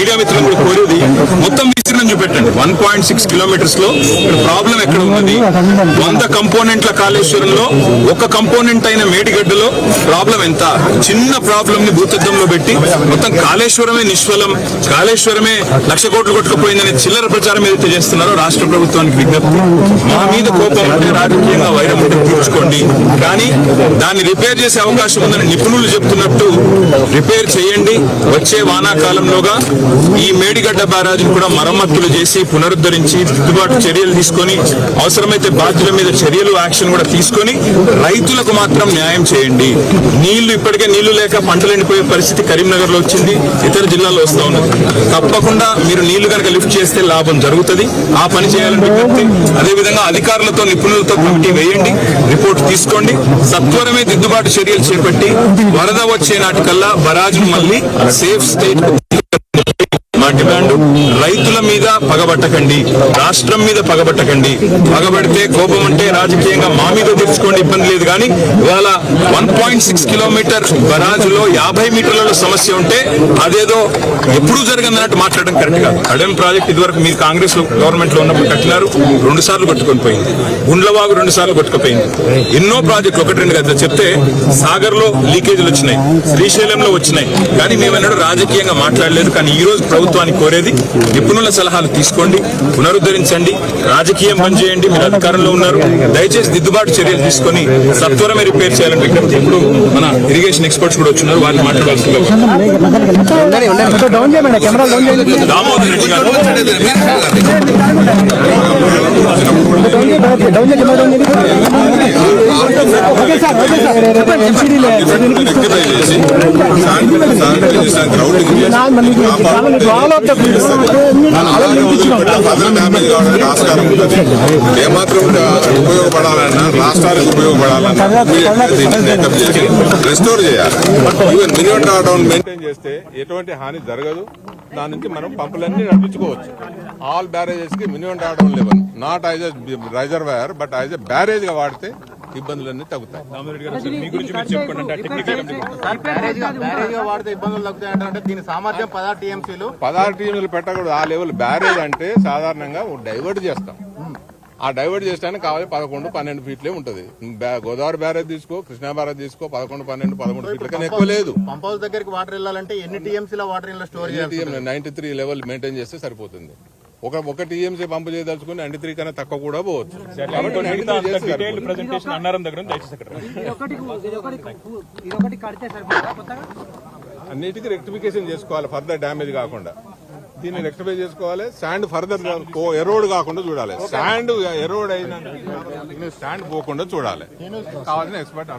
Media మిత్రులు కూడా కోరేది మొత్తం విస్తీర్ణం చూపెట్టండి. వన్ పాయింట్ సిక్స్ కిలోమీటర్స్లో ప్రాబ్లం ఎక్కడ ఉన్నది? వంద కంపోనెంట్ల కాళేశ్వరంలో ఒక కంపోనెంట్ అయిన మేడిగడ్డలో ప్రాబ్లం ఎంత? చిన్న ప్రాబ్లం ని భూతద్దంలో పెట్టి మొత్తం కాళేశ్వరమే నిష్ఫలం కాళేశ్వరమే లక్ష కోట్లు కొట్టుకుపోయిందనే చిల్లర ప్రచారం ఏదైతే చేస్తున్నారో రాష్ట్ర ప్రభుత్వానికి విజ్ఞప్తి. మా మీద కోపం ఉంటే రాజకీయంగా వైరం ఉంటే తీర్చుకోండి. కానీ దాన్ని రిపేర్ చేసే అవకాశం ఉందని నిపుణులు చెప్తున్నట్టు రిపేర్ చేయండి. వచ్చే వానాకాలంలోగా ఈ మేడిగడ్డ బ్యారాజును కూడా మరమ్మతులు చేసి పునరుద్ధరించి దిద్దుబాటు చర్యలు తీసుకొని అవసరమైతే బాధ్యుల మీద చర్యలు యాక్షన్ కూడా తీసుకొని రైతులకు మాత్రం న్యాయం చేయండి. నీళ్ళు ఇప్పటికే నీళ్ళు లేక పంటలు ఎండిపోయే పరిస్థితి కరీంనగర్లో వచ్చింది ఇతర జిల్లాల్లో వస్తూ ఉన్నది. తప్పకుండా మీరు నీళ్ళు కనుక లిఫ్ట్ చేస్తే లాభం జరుగుతుంది. ఆ పని చేయాలని విజ్ఞప్తి అదేవిధంగా అధికారులతో నిపుణులతో కమిటీ వేయండి రిపోర్ట్ తీసుకోండి. సత్వరమే దిద్దుబాటు చర్యలు చేపట్టి వరద వచ్చే నాటికల్లా బరాజును మళ్ళీ సేఫ్ స్టేట్ డిమాండ్ రైతుల మీద పగబట్టకండి. రాష్ట్రం మీద పగబట్టకండి. పగబడితే కోపం అంటే రాజకీయంగా మా మీద తెచ్చుకోండి ఇబ్బంది లేదు. కానీ ఇవాళ వన్ పాయింట్ సిక్స్ కిలోమీటర్ బరాజులో యాభై మీటర్లలో సమస్య ఉంటే అదేదో ఎప్పుడు జరగదన్నట్టు మాట్లాడడం కరెక్ట్ కాదు. అడెం ప్రాజెక్ట్ ఇదివరకు మీరు కాంగ్రెస్లో గవర్నమెంట్లో ఉన్నప్పుడు కట్టినారు రెండు సార్లు కొట్టుకొని పోయింది. గుండ్లవాగు రెండు సార్లు కొట్టుకుపోయింది. ఎన్నో ప్రాజెక్టులు ఒకటి రెండు కదా. చెప్తే సాగర్లో లీకేజీలు వచ్చినాయి శ్రీశైలంలో వచ్చినాయి. కానీ మేమన్నాడు రాజకీయంగా మాట్లాడలేదు. కానీ ఈ రోజు ప్రభుత్వాన్ని కోరేది. నిపుణుల సలహాలు తీసుకోండి పునరుద్ధరించండి రాజకీయం పనిచేయండి మీరు అధికారంలో ఉన్నారు. దయచేసి దిద్దుబాటు చర్యలు తీసుకొని సత్వరమే రిపేర్ చేయాలని విజ్ఞప్తి ఇప్పుడు మన ఇరిగేషన్ ఎక్స్పర్ట్స్ కూడా వచ్చినారు. వారిని మాట్లాడాల్సిందిగా దామోదర్ రెడ్డి గారు డౌన్ ఆస్కారం ఉంటుంది ఏమాత్రం ఉపయోగపడాలన్నా రాష్ట్రానికి ఉపయోగపడాలన్నా రెస్టోర్ చేయాలి ఈవెన్ మినిమం డౌన్ మెయింటైన్ చేస్తే ఎటువంటి హాని జరగదు దాని నుంచి మనం పంపులన్నీ నడిపించుకోవచ్చు all బ్యారేజెస్కి minimum down level not as reservoir but as a బ్యారేజ్గా వాడితే ఇబ్బందులన్నీ తగ్గుతాయి. బ్యారేజ్గా బ్యారేజ్గా వాడితే ఇబ్బందులు తగ్గుతాయి అంటే దీని సామర్థ్యం పదహారు టీఎంసీలు. పెట్టకూడదు. ఆ లెవెల్ బ్యారేజ్ అంటే సాధారణంగా డైవర్ట్ చేస్తాం. ఆ డైవర్ట్ చేయడానికి కావాలి పదకొండు పన్నెండు ఫీట్లే ఉంటది. గోదావరి బ్యారేజ్ తీసుకో కృష్ణా బ్యారేజ్ తీసుకో పదకొండు పన్నెండు పదమూడు ఫీట్ల కన్నా ఎక్కువ లేదు. పంప్ దగ్గరికి వాటర్ వెళ్ళాలంటే ఎన్ని టీఎంసీల water ninety three level maintain చేస్తే సరిపోతుంది. ఒక ఒక టీఎంసీ పంపు చేయదలుచుకుని నైన్టీ త్రీ కన్నా తక్కువ కూడా పోవచ్చు. కాబట్టి 93 చేస్తే సరిపోతుంది. ప్రెజెంటేషన్ అన్నారం దగ్గర దయచేసి అక్కడ ఇదొకటి కడితే సరిపోతుందా కొత్తగా? అన్నిటికీ రెక్టిఫికేషన్ చేసుకోవాలి ఫర్దర్ డ్యామేజ్ కాకుండా. దీన్ని రెక్టిఫై చేసుకోవాలి. శాండ్ ఫర్దర్ ఎరోడ్ కాకుండా చూడాలి. శాండ్ ఎరోడ్ అయిన శాండ్ పోకుండా చూడాలి. కావాల్సిన ఎక్స్పర్ట్